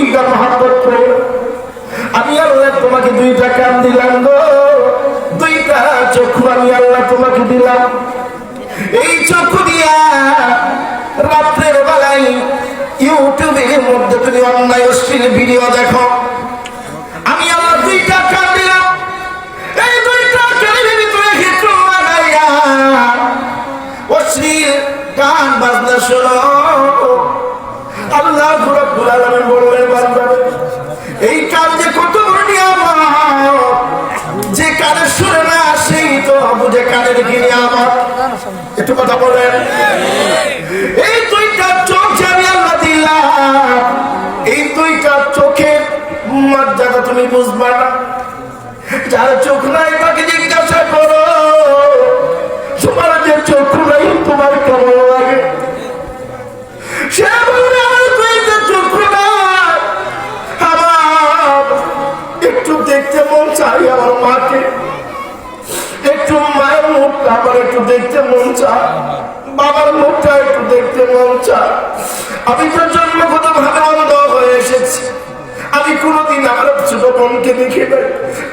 ইল্লা মহাব্বত করো। আমি আল্লাহ তোমাকে দুইটা কান দিলাম গো। দুইটা চক্ষু আমি আল্লাহ তোমাকে দিলাম। এই চক্ষু দিয়া রাত্রের বেলায় ইউটিউবের মধ্যে তুমি অন্যায়, অশ্লীল ভিডিও দেখো। আমি আমার দুইটা কান দিলাম। এই দুইটা কানের ভিতরে ক্ষেত্র লাগাইয়া অশ্লীল গান বাজনা শোনো। আল্লাহ ঘুরা ঘুরা কানের কি নিয়ামত একটু কথা বলেন। এই দুইটা চোখ আমি আল্লাহ দিলাম। এই দুইটা চোখের মর্যাদা তুমি বুঝবা না। যার চোখ নাই, তাকে জিজ্ঞাসা করো। তোমার যে চোখ নাই, তোমার কেমন লাগে? সে আমার চোখ নাই। আমার একটু দেখতে মন চাই আমার মাকে। আমার একটু দেখতে মন চায়, বাবার মুখটা একটু দেখতে মন চায়। আমি তো জন্মগত ভাবে অন্ধ হয়ে এসেছি। আমি কোনোদিন আমার ছোট বোনকে দেখি নাই,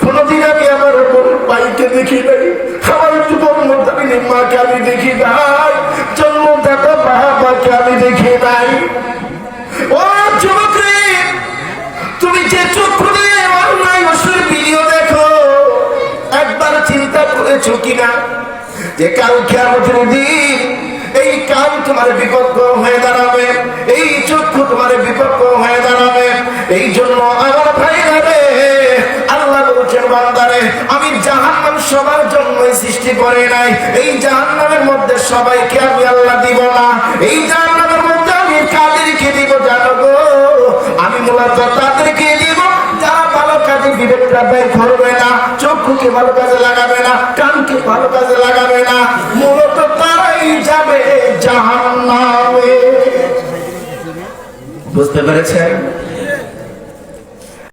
কোনোদিন আমি আমার বোন ভাইকে দেখি নাই। আমার যুবক মধ্যে মাকে আমি দেখি নাই জন্মদাতা বাবাকে আমি দেখি নাই। ও যুবক তুমি যে চক্ষু দিয়ে অন্যায় অসুর ভিডিও দেখো, একবার চিন্তা করেছ কিনা? যে কালকে আমাদের দিন এই কান তোমার বিপক্ষ হয়ে দাঁড়াবে, এই চক্ষু তোমার বিপক্ষ হয়ে দাঁড়াবে। এই জন্য আমার ভাইরা রে, আল্লাহ বলছেন, বান্দারে, আমি জাহান্নাম সবার জন্যই সৃষ্টি করে নাই। এই জাহান্নামের মধ্যে সবাইকে আমি আল্লাহ দিব না। এই জাহান্নামের মধ্যে আমি কাদেরকে দিব জানো গো? আমি মূলত তাদেরকে দিব যারা ভালো কাজে বিবেকটা ব্যয় করবে না। চক্ষুকে ভালো কাজে লাগাবে না কানকে ভালো কাজে লাগাবে না মূলত তারাই যাবে জাহান্নামে বুঝতে পেরেছেন